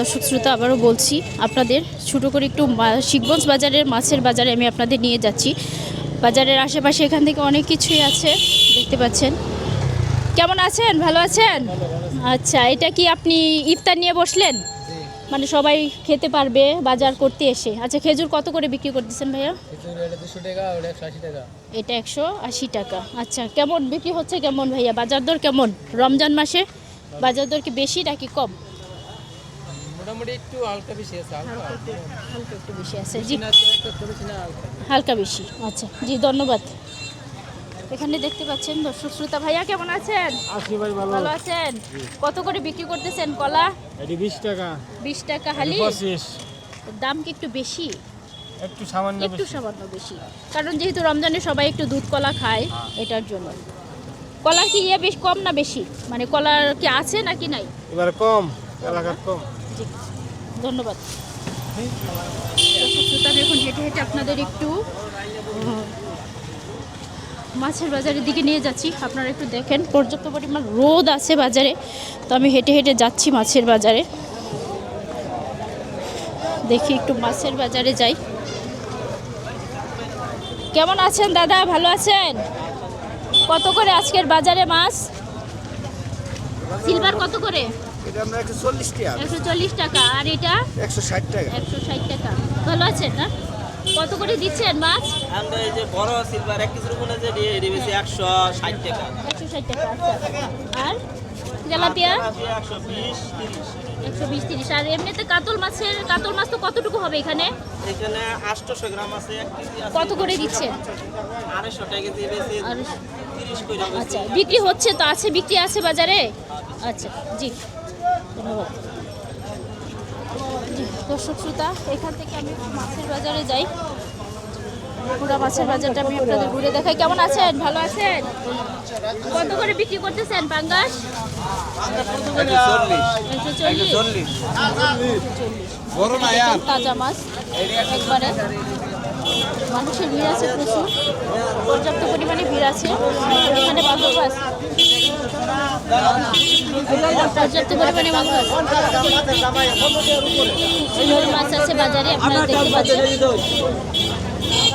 দর্শক শ্রোতা আবারও বলছি আপনাদের ছোটো করে একটু শিখগঞ্জ বাজারের মাছের বাজারে আমি আপনাদের নিয়ে যাচ্ছি। বাজারের আশেপাশে এখান থেকে অনেক কিছুই আছে দেখতে পাচ্ছেন। কেমন আছেন? ভালো আছেন? আচ্ছা এটা কি আপনি ইফতার নিয়ে বসলেন? মানে সবাই খেতে পারবে বাজার করতে এসে। আচ্ছা খেজুর কত করে বিক্রি করতেছেন ভাইয়া? এটা একশো আশি টাকা। আচ্ছা কেমন? বিক্রি হচ্ছে কেমন ভাইয়া? বাজার দর কেমন? রমজান মাসে বাজার দর কি বেশি নাকি কম? মোটামুটি একটু হালকা বেশি আছে হালকা হালকা একটু বেশি আছে। জি। হালকা। বেশি। আচ্ছা জি ধন্যবাদ। এখানে দেখতে পাচ্ছেন দর্শক শ্রোতা ভাইয়া কেমন আছেন? আসি ভাই ভালো। ভালো আছেন? কত করে বিক্রি করতেছেন কলা? এটি 20 টাকা। বিশ টাকা হালি? 25 দাম কি একটু বেশি? একটু সামান্য একটু সামান্য বেশি। কারণ যেহেতু রমজানে সবাই একটু দুধ কলা খায় এটার জন্য। কলার কি ইয়ে বেশ কম না বেশি? মানে কলার কি আছে নাকি নাই? এবার কম এলাকার কম। ধন্যবাদ। এখন হেঁটে হেঁটে আপনাদের একটু মাছের বাজারের দিকে নিয়ে যাচ্ছি। আপনারা একটু দেখেন, পর্যাপ্ত পরিমাণ রোদ আছে বাজারে। তো আমি হেঁটে হেঁটে যাচ্ছি মাছের বাজারে। দেখি একটু মাছের বাজারে যাই। কেমন আছেন দাদা? ভালো আছেন? কত করে আজকের বাজারে মাছ? সিলভার কত করে? এটা আমরা 140 টাকা একশো চল্লিশ টাকা আর এটা? 160 টাকা। একশো ষাট টাকা। ভালো আছেন না? কত করে দিচ্ছেন মাছ? আমরা এই যে বড় সিলভার এক যে দিয়ে বেশি একশো ষাট টাকা। একশো ষাট টাকা আচ্ছা। আর তেলাপিয়া? একশো বিশ তিরিশ। একশো বিশ তিরিশ। আর এমনিতে কাতল মাছের কাতল মাছ তো কতটুকু হবে এখানে? এখানে আটশোশো গ্রাম আছে এক কেজি আছে কত করে দিচ্ছেন আড়াইশো টাকা কেজি বেশি আর আচ্ছা বিক্রি হচ্ছে তো আছে বিক্রি আছে বাজারে? আচ্ছা জি। দর্শক শ্রোতা, এখান থেকে আমি মাছের বাজারে যাই। পুরা মাছের বাজারটা আমি আপনাদের ঘুরে দেখাই। কেমন আছেন? ভালো আছেন? কত করে বিক্রি করতেছেন পাঙ্গাস? তাজা মাছ। একবারে। মানুষের ভিড় আছে প্রচুর। পর্যাপ্ত পরিমাণে ভিড় আছে। এখানে মাগুর মাছ পর্যাপ্ত পরিমাণে মাছ আছে। বাজারে আপনারা দেখতে পাচ্ছেন।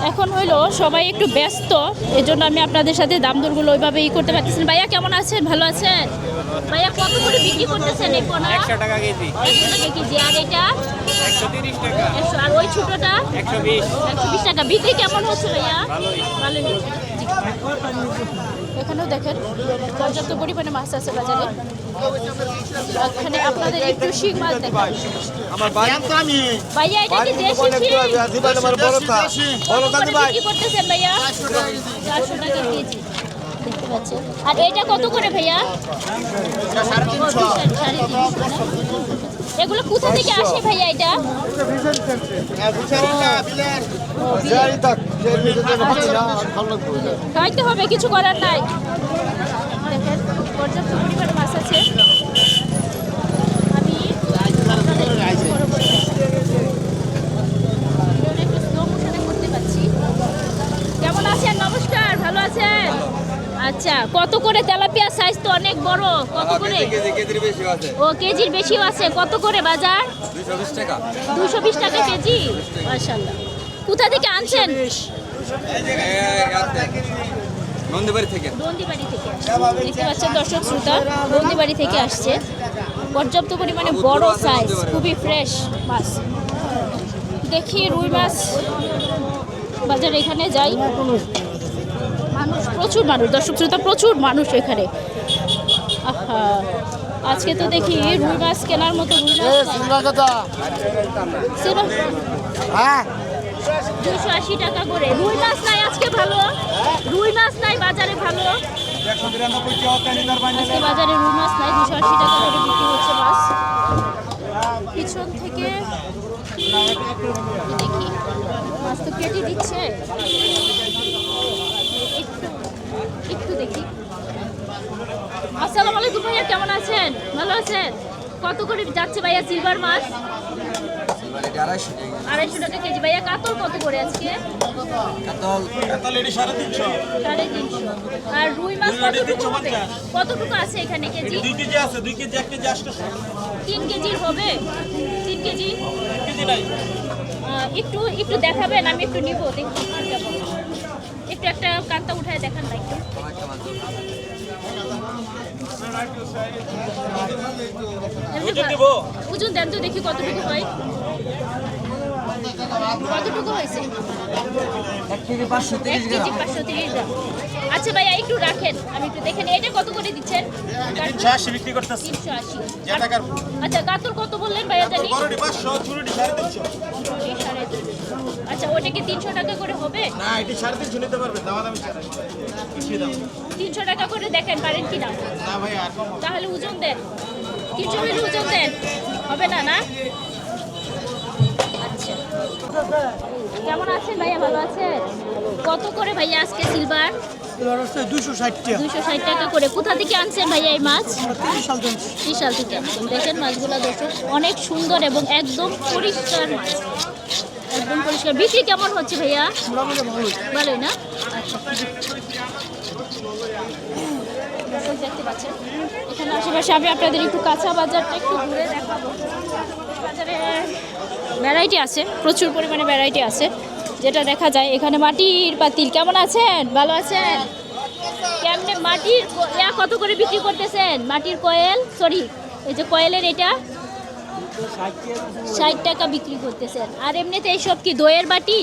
এখন হইল সবাই একটু ব্যস্ত এজন্য আমি আপনাদের সাথে দাম দরগুলো ওইভাবে ই করতে পারতেছি ভাইয়া কেমন আছেন? ভালো আছেন? ভাইয়া কত করে বিক্রি করতেছেন এই পোনা? একশো টাকা কেজি। টাকা কেজি। আর এটা? টাকা। আর ওই ছোটটা? একশো বিশ। একশো বিশ টাকা। বিক্রি কেমন হচ্ছে ভাইয়া? ভালোই। জি। এখানেও দেখেন পর্যাপ্ত পরিমাণে মাছ আছে বাজারে। এখানে আপনাদের একটু মাছ ভাইয়া এটা কি দেশি করতেছেন ভাইয়া? চারশো টাকা কেজি। দেখতে পাচ্ছেন। আর এটা কত করে ভাইয়া? সাড়ে তিনশো। এগুলো কোথা থেকে আসে ভাইয়া এটা? খাইতে হবে কিছু করার নাই। দেখেন পর্যাপ্ত পরিমাণ মাছ আছে। আমি আপনাদের বড় বড় ভিডিওটা একটু slow motion এ করতে পারছি। কেমন আছেন নমস্কার ভালো আছেন আচ্ছা কত করে তেলাপিয়া সাইজ তো অনেক বড়? কত করে? কেজির বেশি আছে। ও কেজির বেশিও আছে। কত করে বাজার? দুশো বিশ টাকা। কেজি? কোথা থেকে আনছেন? নন্দীবাড়ি থেকে। নন্দীবাড়ি থেকে। দেখতে পাচ্ছেন দর্শক শ্রোতা নন্দীবাড়ি থেকে আসছে। পর্যাপ্ত পরিমাণে বড় সাইজ খুবই ফ্রেশ মাছ। দেখি রুই মাছ। বাজার এখানে যাই। মানুষ প্রচুর মানুষ দর্শক শ্রোতা প্রচুর মানুষ এখানে। আজকে তো দেখি রুই মাছ কেনার মতো হ্যাঁ। দুশো আশি টাকা করে। রুই মাছ নাই আজকে ভালো। রুই মাছ নাই বাজারে ভালো। আজকে বাজারে রুই মাছ নাই দুশো আশি টাকা করে বিক্রি হচ্ছে মাছ। পিছন থেকে দেখি। মাছ তো কেটে দিচ্ছে। একটু দেখি। আসসালামু আলাইকুম ভাইয়া কেমন আছেন? ভালো আছেন? কত করে যাচ্ছে ভাইয়া সিলভার মাছ? আড়াইশো টাকা কেজি। ভাইয়া কাতল কত করে আজকে? আর রুই মাছ কতটুকু হবে? কতটুকু আছে এখানে কেজি? দুই কেজি আছে দুই কেজি? এক কেজি আসতে তিন কেজির হবে তিন কেজি একটু একটু দেখাবেন আমি একটু নিব দেখি। কেমন। একটু একটা কান্তা উঠায় দেখান না একটু ওজন ভা- দিব? ওজন দেন তো দেখি কতটুকু হয়। কতটুকু হয়েছে? পাঁচশো তিরিশ আচ্ছা ভাইয়া একটু রাখেন। আমি একটু দেখে নিই। এটা কত করে দিচ্ছেন? তিনশো আশি বিক্রি করতেছে। তিনশো আশি। আচ্ছা কাতল কত বললেন ভাইয়া জানি। পাঁচশো চুরিটি সাড়ে তিনশো। আচ্ছা ওটা কি তিনশো টাকা করে হবে? না এটি সাড়ে তিনশো নিতে পারবে দাম দামি তিনশো টাকা করে দেখেন পারেন কি না না ভাই আর তাহলে ওজন দেন। তিনশো মিনিট ওজন দেন। হবে না না? আচ্ছা। কেমন আছেন ভাইয়া ভালো আছেন? কত করে ভাইয়া আজকে সিলভার টাকা। করে। কোথা থেকে আনছেন ভাইয়া এই মাছ? তিরিশ সাল থেকে বিশাল থেকে আনছেন। দেখেন মাছগুলো দেখুন। অনেক সুন্দর এবং একদম পরিষ্কার মাছ। একদম পরিষ্কার। বিক্রি কেমন হচ্ছে ভাইয়া? ভালোই না আচ্ছা দেখতে পাচ্ছেন এখানে আশেপাশে আমি আপনাদের একটু কাঁচা বাজারটা একটু ঘুরে দেখাবো। বাজারে ভ্যারাইটি আছে প্রচুর পরিমাণে ভ্যারাইটি আছে যেটা দেখা যায়। এখানে মাটির পাতিল কেমন আছেন? ভালো আছেন? কেমনে মাটির কত করে বিক্রি করতেছেন? মাটির কয়েল? সরি এই যে কয়েলের এটা? ষাট টাকা বিক্রি করতেছেন। আর এমনিতে এইসব কি দইয়ের বাটি?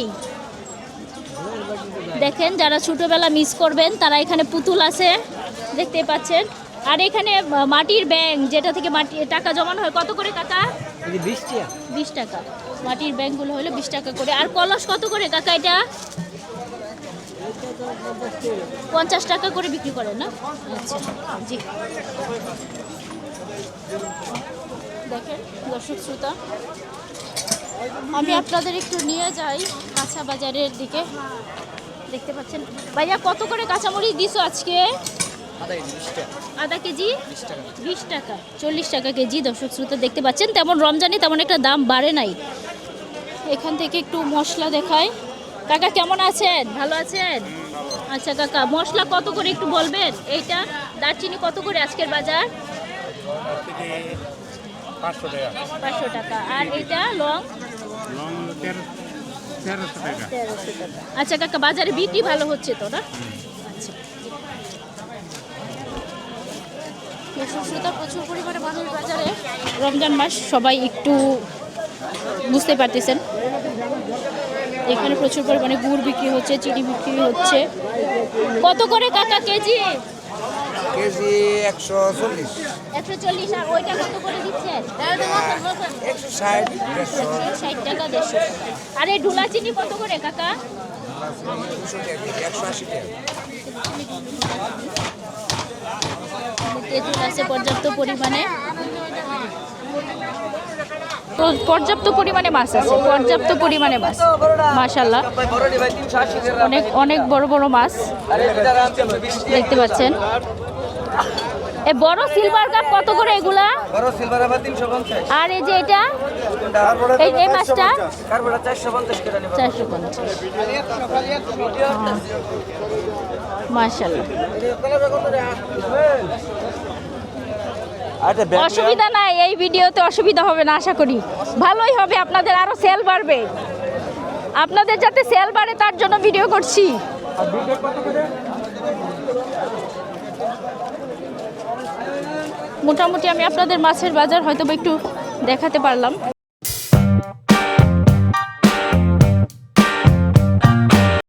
দেখেন যারা ছোটবেলা মিস করবেন তারা এখানে পুতুল আছে দেখতে পাচ্ছেন। আর এখানে মাটির ব্যাংক যেটা থেকে মাটি টাকা জমানো হয় কত করে কাকা? বিশ টাকা। মাটির ব্যাংকগুলো হলো বিশ টাকা করে। আর কলস কত করে কাকা এটা? পঞ্চাশ টাকা করে বিক্রি করেন না? আচ্ছা জি। দেখেন দর্শক শ্রোতা। আমি আপনাদের একটু নিয়ে যাই কাঁচা বাজারের দিকে। দেখতে পাচ্ছেন। ভাইয়া কত করে কাঁচামরিচ দিছো আজকে? আধা কেজি? বিশ টাকা। চল্লিশ টাকা কেজি দর্শক শ্রোতা দেখতে পাচ্ছেন? তেমন রমজানে তেমন একটা দাম বাড়ে নাই। এখান থেকে একটু মশলা দেখায় কাকা কেমন আছেন? ভালো আছেন? আচ্ছা কাকা মশলা কত করে একটু বলবেন? এইটা দারচিনি কত করে আজকের বাজার? পাঁচশো টাকা। পাঁচশো টাকা। আর এটা লং? লং তেরো তেরোশো টাকা। তেরোশো টাকা। আচ্ছা কাকা বাজারে বিক্রি ভালো হচ্ছে তো না? আচ্ছা। প্রচুর পরিমাণে মানুষ বাজারে। রমজান মাস সবাই একটু বুঝতে পারতেছেন। এখানে প্রচুর পরিমাণে গুড় বিক্রি হচ্ছে চিনি বিক্রি হচ্ছে। কত করে কাকা কেজি? কেজি একশো চল্লিশ। একশো চল্লিশ আর ওইটা কত করে দিচ্ছেন একশো ষাট ষাট টাকা দেড়শো। আর এই ঢুলা চিনি কত করে কাকা? একশো আশি টাকা। তেঁতুল আছে পর্যাপ্ত পরিমাণে। পর্যাপ্ত পরিমাণে মাছ আছে পর্যাপ্ত পরিমাণে মাছ মাশাল্লাহ অনেক অনেক বড় বড় মাছ। দেখতে পাচ্ছেন। এ বড় সিলভার কাপ কত করে এগুলা? বড় সিলভার আবার তিনশো পঞ্চাশ। আর এই যে এটা? এই এই মাছটা করে নেব। চারশো পঞ্চাশ। অসুবিধা নাই এই ভিডিওতে অসুবিধা হবে না আশা করি। ভালোই হবে আপনাদের আরও সেল বাড়বে। আপনাদের যাতে সেল বাড়ে তার জন্য ভিডিও করছি। মোটামুটি আমি আপনাদের মাছের বাজার হয়তো একটু দেখাতে পারলাম।